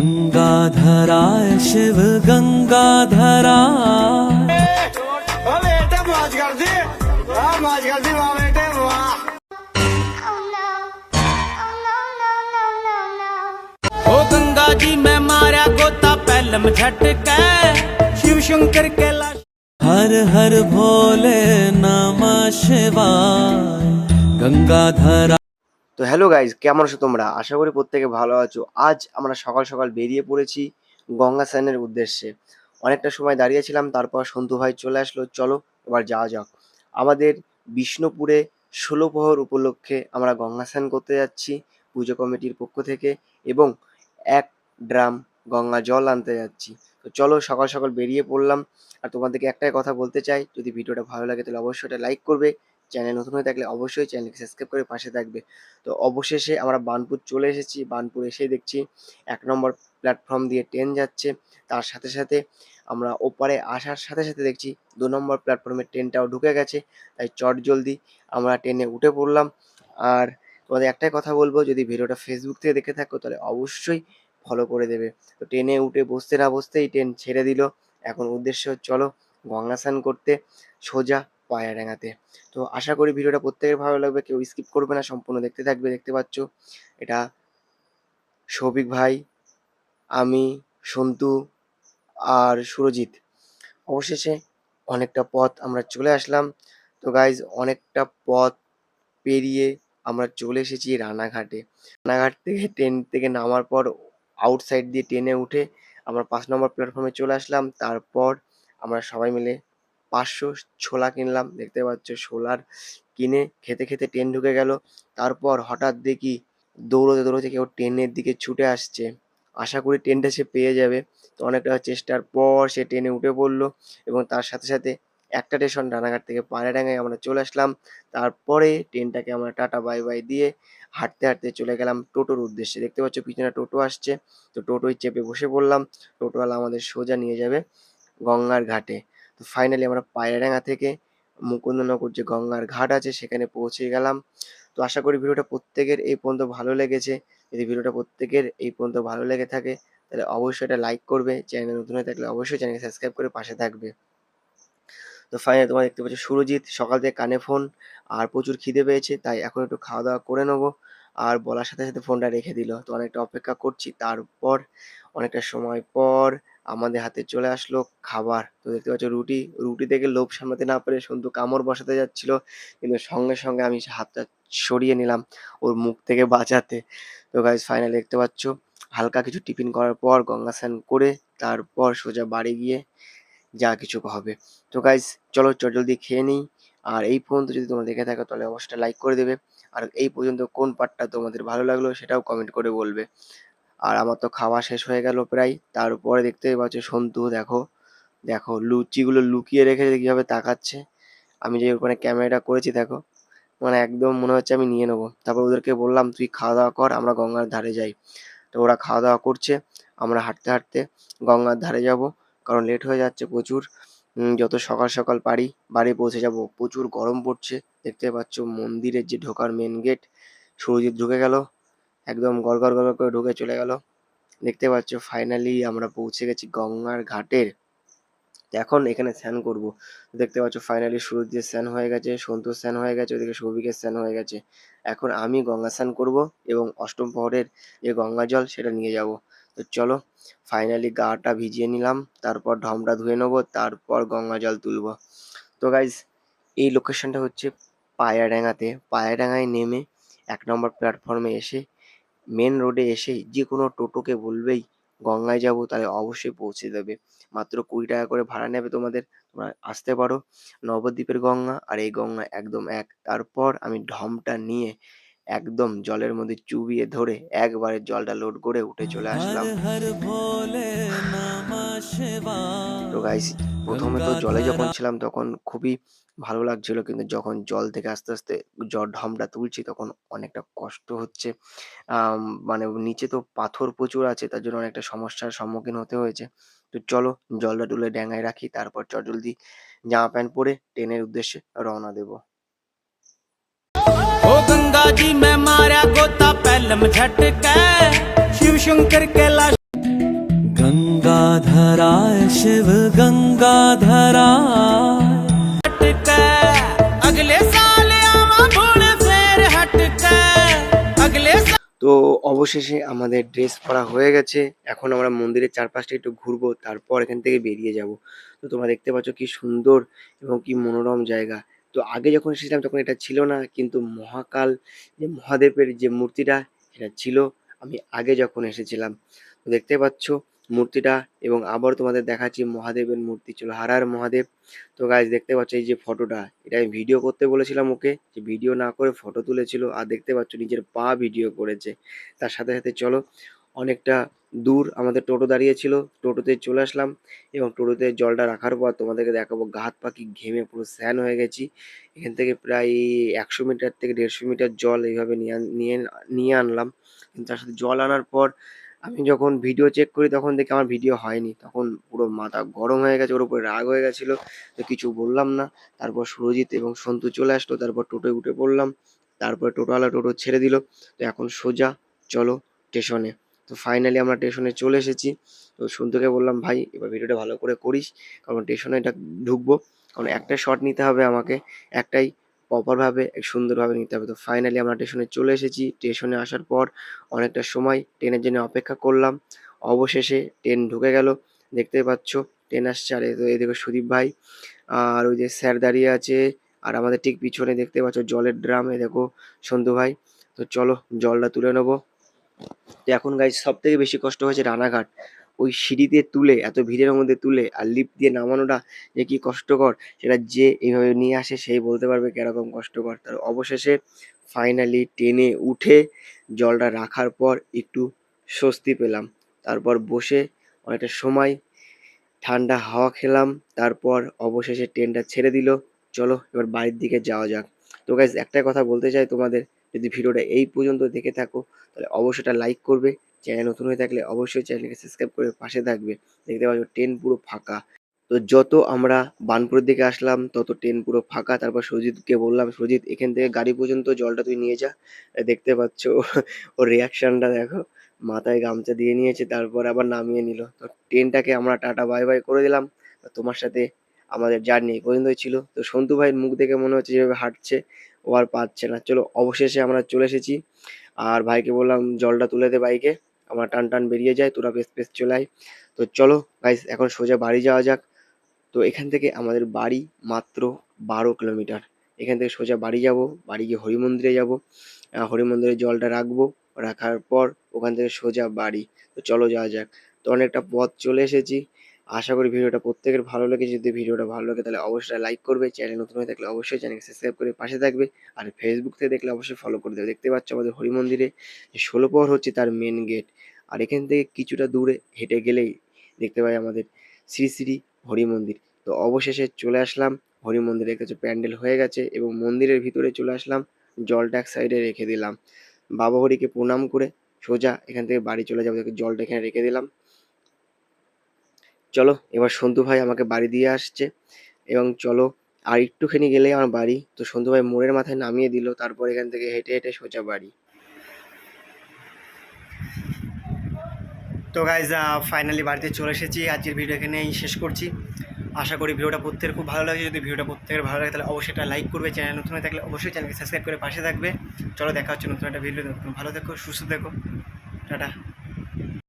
गंगाधरा शिव गंगाधरा ओ गंगा जी मैं मारा गोता पैलम झटके। शिव शंकर के हर हर भोले नमः शिवाय। गंगाधरा তো হ্যালো গাইজ কেমন আছো তোমরা? আশা করি প্রত্যেকে ভালো আছো। আজ আমরা সকাল সকাল বেরিয়ে পড়েছি গঙ্গা স্নানের উদ্দেশ্যে। অনেকটা সময় দাঁড়িয়েছিলাম, তারপর সন্তু ভাই চলে আসলো। চলো, এবার যাওয়া যাক। আমাদের বিষ্ণুপুরে ষোলো প্রহর উপলক্ষে আমরা গঙ্গা স্নান করতে যাচ্ছি পুজো কমিটির পক্ষ থেকে এবং এক ড্রাম গঙ্গা জল আনতে যাচ্ছি। তো চলো, সকাল সকাল বেরিয়ে পড়লাম। আর তোমাদেরকে একটাই কথা বলতে চাই, যদি ভিডিওটা ভালো লাগে তাহলে অবশ্যই এটা লাইক করবে। চ্যানেল নতুন হয়ে থাকলে অবশ্যই চ্যানেলকে সাবস্ক্রাইব করে পাশে থাকবে। তো অবশেষে আমরা বানপুর চলে এসেছি। বানপুর এসে দেখছি এক নম্বর প্ল্যাটফর্ম দিয়ে ট্রেন যাচ্ছে। তার সাথে সাথে আমরা ওপারে আসার সাথে সাথে দেখছি দু নম্বর প্ল্যাটফর্মে ট্রেনটাও ঢুকে গেছে। তাই চট জলদি আমরা ট্রেনে উঠে পড়লাম। আর তোমাদের একটাই কথা বলব, যদি ভিডিওটা ফেসবুক থেকে দেখে থাকো, তাহলে অবশ্যই ফলো করে দেবে। তো ট্রেনে উঠে বসতে না বসতেই ট্রেন ছেড়ে দিল। এখন উদ্দেশ্য চলো গঙ্গা স্নান করতে সোজা পায়রাডাঙ্গাতে তো আশা করি ভিডিওটা প্রত্যেকের ভালো লাগবে, কেউ স্কিপ করবে না, সম্পূর্ণ দেখতে থাকবে, দেখতে পাচ্ছ। এটা সৌভিক ভাই, আমি, সন্তু আর সুরজিৎ। অবশেষে অনেকটা পথ আমরা চলে আসলাম। তো গাইজ অনেকটা পথ পেরিয়ে আমরা চলে এসেছি রানাঘাটে। রানাঘাট থেকে ট্রেন থেকে নামার পর আউটসাইড দিয়ে ট্রেনে উঠে আমরা পাঁচ নম্বর প্ল্যাটফর্মে চলে আসলাম। তারপর আমরা সবাই মিলে পাঁচশো ছোলা কিনলাম, দেখতে পাচ্ছ ছোলার কিনে খেতে খেতে ট্রেন ঢুকে গেল। তারপর হঠাৎ দেখি দৌড়তে দৌড়তে কেউ ট্রেনের দিকে ছুটে আসছে। আশা করি ট্রেনটা সে পেয়ে যাবে। তো অনেকটা চেষ্টার পর সে ট্রেনে উঠে পড়ল এবং তার সাথে সাথে একটা স্টেশন রানাঘাট থেকে পায়রাডাঙ্গায় আমরা চলে আসলাম। তারপরে ট্রেনটাকে আমরা টাটা বাই বাই দিয়ে হাঁটতে হাঁটতে চলে গেলাম টোটোর উদ্দেশ্যে। দেখতে পাচ্ছ পিছনে টোটো আসছে। তো টোটোয় চেপে বসে পড়লাম। টোটোওয়ালা আমাদের সোজা নিয়ে যাবে গঙ্গার ঘাটে। তো ফাইনালি আমরা পায়রাডাঙ্গা থেকে মুকুন্দনগর যে গঙ্গার ঘাট আছে, সেখানে পৌঁছে গেলাম। তো আশা করি ভিডিওটা প্রত্যেকের এই পর্যন্ত ভালো লেগেছে। যদি ভিডিওটা প্রত্যেকের এই পর্যন্ত ভালো লেগে থাকে, তাহলে অবশ্যই এটা লাইক করবে। চ্যানেল নতুন হয়ে থাকলে অবশ্যই চ্যানেলকে সাবস্ক্রাইব করে পাশে থাকবে। তো ফাইনালি তোমরা দেখতে পাচ্ছ সুরজিৎ, সকাল থেকে কানে ফোন আর প্রচুর খিদে পেয়েছে, তাই এখন একটু খাওয়া দাওয়া করে নেব। আর বলার সাথে সাথে ফোনটা রেখে দিল। তো অনেকটা অপেক্ষা করছি, তারপর, অনেকটা সময় পর আমাদের হাতে চলে আসলো খাবার। তো দেখতে পাচ্ছ রুটি। রুটি থেকে লোভ সামলাতে না পেরে সন্তু কামড় বসাতে যাচ্ছিল, কিন্তু সঙ্গে সঙ্গে আমি হাতটা সরিয়ে নিলাম ওর মুখ থেকে বাঁচাতে। তো গাইজ ফাইনালি দেখতে পাচ্ছ, হালকা কিছু টিফিন করার পর গঙ্গা স্নান করে তারপর সোজা বাড়ি গিয়ে যা কিছু হবে। তো গাইজ চলো চটজলদি খেয়ে নিই। আর এই পর্যন্ত যদি তোমরা দেখে থাকো, তাহলে অবশ্যই লাইক করে দেবে। আর এই পর্যন্ত কোন পার্টটা তোমাদের ভালো লাগল সেটাও কমেন্ট করে বলবে। আর আমার তো খাওয়া শেষ হয়ে গেল প্রায়। তারপরে দেখতেই পাচ্ছ সন্তু, দেখো দেখো, লুচিগুলো লুকিয়ে রেখে কীভাবে তাকাচ্ছে। আমি যে ওখানে ক্যামেরাটা করেছি, দেখো মানে একদম মনে হচ্ছে আমি নিয়ে নেব। তারপর ওদেরকে বললাম, তুই খাওয়া দাওয়া কর, আমরা গঙ্গার ধারে যাই। তো ওরা খাওয়া দাওয়া করছে, আমরা হাঁটতে হাঁটতে গঙ্গার ধারে যাব, কারণ লেট হয়ে যাচ্ছে প্রচুর। যত সকাল সকাল পারি, বাড়ি পৌঁছে যাব। প্রচুর গরম পড়ছে, দেখতে পাচ্ছ মন্দিরের যে ঢোকার মেন গেট সুরজিৎ ঢুকে গেল। একদম গড় গড় করে ঢুকে চলে গেল। দেখতে পাচ্ছ ফাইনালি আমরা পৌঁছে গেছি গঙ্গার ঘাটের। এখন এখানে স্নান করব। দেখতে পাচ্ছ ফাইনালি সুরজিৎ স্নান হয়ে গেছে সন্তোষ স্নান হয়ে গেছে, ওদিকে সৌভিকের স্নান হয়ে গেছে। এখন আমি গঙ্গা স্নান করব এবং অষ্টম প্রহরের যে গঙ্গা জল সেটা নিয়ে যাব। তো চলো ফাইনালি গাটা ভিজিয়ে নিলাম, তারপর ঢমটা ধুয়ে নেব, তারপর গঙ্গা জল তুলবো। তো গাইজ এই লোকেশনটা হচ্ছে পায়াডাঙ্গাতে। পায়াডাঙ্গায় নেমে এক নম্বর প্ল্যাটফর্মে এসে মেন রোডে এসে যে কোনো টোটোকে বলবেই গঙ্গায় যাব, তাহলে অবশ্যই পৌঁছে দেবে মাত্র কুড়ি টাকা করে ভাড়া নেবে তোমাদের, তোমরা আসতে পারো। নবদ্বীপের গঙ্গা আর এই গঙ্গা একদম এক। তারপর আমি ঢমটা নিয়ে একদম জলের মধ্যে চুবিয়ে ধরে একবারে জলটা লোড করে উঠে চলে আসলাম। তো গাইস প্রথমে তো জলে যখন ছিলাম তখন খুবই ভালো লাগছিল কিন্তু যখন জল থেকে আস্তে আস্তে জল ঢমটা তুলছি তখন অনেকটা কষ্ট হচ্ছে। মানে নিচে তো পাথর প্রচুর আছে তার জন্য অনেকটা সমস্যার সম্মুখীন হতে হয়েছে। তো চলো জলটা তুলে ড্যাঙ্গায় রাখি তারপর চটজলদি জামা প্যান্ট পরে ট্রেনের উদ্দেশ্যে রওনা দেবো। जी मैं मारा गोता पहलम झटके शिव शंकर कैलाश गंगाधराय शिव गंगाधराय हटके अगले साल आवा भूल फेर हटके अगले তো অবশেষে আমাদের ড্রেস পরা হয়ে গেছে এখন আমরা মন্দিরের চারপাশটা একটু ঘুরবো তারপর এখান থেকে বেরিয়ে যাব তো তোমরা দেখতে পাচ্ছ কি সুন্দর এবং কি মনোরম জায়গা তো আগে যখন এসেছিলাম তখন এটা ছিল না। কিন্তু মহাকাল, যে মহাদেবের যে মূর্তিটা, এটা ছিল। আমি আগে যখন এসেছিলাম, তো দেখতে পাচ্ছ মূর্তিটা এবং আবার তোমাদের দেখাচ্ছি মহাদেবের মূর্তি ছিল হারার মহাদেব। তো গাইজ দেখতে পাচ্ছ এই যে ফটোটা, এটা আমি ভিডিও করতে বলেছিলাম ওকে, যে ভিডিও না করে ফটো তুলেছিল। আর দেখতে পাচ্ছ নিজের পা ভিডিও করেছে। তার সাথে সাথে চলো, অনেকটা দূর আমাদের টোটো দাঁড়িয়ে ছিল। টোটোতে চলে আসলাম এবং টোটোতে জলটা রাখার পর তোমাদেরকে দেখাবো হাত পাখি ঘেমে পুরো স্যান হয়ে গেছি। এখান থেকে প্রায় একশো মিটার থেকে দেড়শো মিটার জল এইভাবে নিয়ে নিয়ে নিয়ে আনলাম। কিন্তু তার সাথে জল আনার পর আমি যখন ভিডিও চেক করি তখন দেখি আমার ভিডিও হয়নি। তখন পুরো মাথা গরম হয়ে গেছে, ওর উপরে রাগ হয়ে গেছিল। তো কিছু বললাম না। তারপর সুরজিৎ এবং সন্তু চলে আসলো, তারপর টোটোয় উঠে পড়লাম। তারপর টোটোওয়ালা টোটো ছেড়ে দিল। তো এখন সোজা, চলো স্টেশনে। তো ফাইনালি আমরা স্টেশনে চলে এসেছি। তো সন্তুকে বললাম, ভাই, এবার ভিডিওটা ভালো করে করিস, কারণ স্টেশনে এটা ঢুকবো। কারণ একটা শট নিতে হবে আমাকে, একটাই প্রপারভাবে সুন্দরভাবে নিতে হবে। তো ফাইনালি আমরা স্টেশনে চলে এসেছি। স্টেশনে আসার পর অনেকটা সময় ট্রেনের জন্য অপেক্ষা করলাম। অবশেষে ট্রেন ঢুকে গেল। দেখতে পাচ্ছ ট্রেন আসছে। আর এদিকে সুদীপ ভাই, আর ওই যে স্যার দাঁড়িয়ে আছে। আর আমাদের ঠিক পিছনে দেখতে পাচ্ছ জলের ড্রাম। এ দেখো সন্তু ভাই। তো চলো জলটা তুলে নেব। তো এখন গাইজ সব থেকে বেশি কষ্ট হয়েছে রানাঘাট। ওই সিঁড়িতে তুলে, এত ভিড়ের মধ্যে তুলে আর লিফট দিয়ে নামানোটা যে কি কষ্টকর, সেটা যে এইভাবে নিয়ে আসে সেই বলতে পারবে কীরকম কষ্টকর। তার অবশেষে ফাইনালি টেনে উঠে জলটা রাখার পর একটু স্বস্তি পেলাম। তারপর বসে অনেকটা সময় ঠান্ডা হাওয়া খেলাম, তারপর অবশেষে ট্রেনটা ছেড়ে দিল। চলো এবার বাড়ির দিকে যাওয়া যাক। তো গাইজ একটাই কথা বলতে চাই তোমাদের যদি ভিডিওটা এই পর্যন্ত দেখে থাকো, তাহলে অবশ্যই এটা লাইক করবে। চ্যানেল নতুন হয়ে থাকলে অবশ্যই চ্যানেলকে সাবস্ক্রাইব করে পাশে থাকবে। দেখতে পাচ্ছ ট্রেন পুরো ফাঁকা। তো যত আমরা বানপুরের দিকে আসলাম, তত ট্রেন পুরো ফাঁকা। তারপর সুজিতকে বললাম, সুজিত, এখান থেকে গাড়ি পর্যন্ত জলটা তুই নিয়ে যা। দেখতে পাচ্ছ ওর রিয়াকশনটা দেখো। মাথায় গামছা দিয়ে নিয়েছে, তারপর আবার নামিয়ে নিল। তো ট্রেনটাকে আমরা টাটা বাই বাই করে দিলাম। তোমার সাথে আমাদের জার্নি পর্যন্তই ছিল। তো সন্তু ভাইয়ের মুখ দেখে মনে হচ্ছে যেভাবে হাঁটছে। ও আর পাচ্ছে না। চলো, অবশেষে আমরা চলে এসেছি। আর ভাইকে বললাম, জলটা তুলে দে বাইকে আমার টান টান বেরিয়ে যায় তোরা বেশ বেশ চলে আয়। তো চলো গাইস এখন সোজা বাড়ি যাওয়া যাক। তো এখান থেকে আমাদের বাড়ি মাত্র বারো কিলোমিটার। এখান থেকে সোজা বাড়ি যাব, বাড়ি গিয়ে হরি মন্দিরে যাব। হরি মন্দিরে জলটা রাখব, রাখার পর ওখান থেকে সোজা বাড়ি। তো চলো যাওয়া যাক। তো অনেকটা পথ চলে এসেছি। আশা করি ভিডিওটা প্রত্যেকের ভালো লেগেছে যদি ভিডিওটা ভালো লাগে তাহলে অবশ্যই লাইক করবে চ্যানেল নতুন হয়ে থাকলে অবশ্যই চ্যানেলকে সাবস্ক্রাইব করে পাশে থাকবে, আর ফেসবুক থেকে দেখলে অবশ্যই ফলো করে দেবে। দেখতে পাচ্ছ আমাদের হরি মন্দিরে যে ষোলো পর হচ্ছে তার মেন গেট আর এখান থেকে কিছুটা দূরে হেঁটে গেলেই দেখতে পাই আমাদের শ্রী শ্রী হরি মন্দির। তো অবশেষে চলে আসলাম, হরি মন্দিরের কাছে প্যান্ডেল হয়ে গেছে এবং মন্দিরের ভিতরে চলে আসলাম জলটা এক সাইডে রেখে দিলাম। বাবা হরিকে প্রণাম করে সোজা এখান থেকে বাড়ি চলে যাব জলটা এখানে রেখে দিলাম। চলো, এবার সন্ধু ভাই আমাকে বাড়ি দিয়ে আসছে। এবং চলো, আর একটুখানি গেলেই আমার বাড়ি। তো সন্ধু ভাই মোড়ের মাথায় নামিয়ে দিল, তারপর এখান থেকে হেঁটে হেঁটে সোজা বাড়ি। তো গাইজ ফাইনালি বাড়িতে চলে এসেছি। আজকের ভিডিও এখানেই শেষ করছি। আশা করি ভিডিওটা প্রত্যেকের খুব ভালো লাগে। যদি ভিডিওটা প্রত্যেকের ভালো লাগে, তাহলে অবশ্যই একটা লাইক করবে। চ্যানেল নতুন হয়ে থাকলে অবশ্যই চ্যানেলকে সাবস্ক্রাইব করে পাশে থাকবে। চলো, দেখা হচ্ছে নতুন একটা ভিডিও ভালো থেকো, সুস্থ থেকো। টাটা।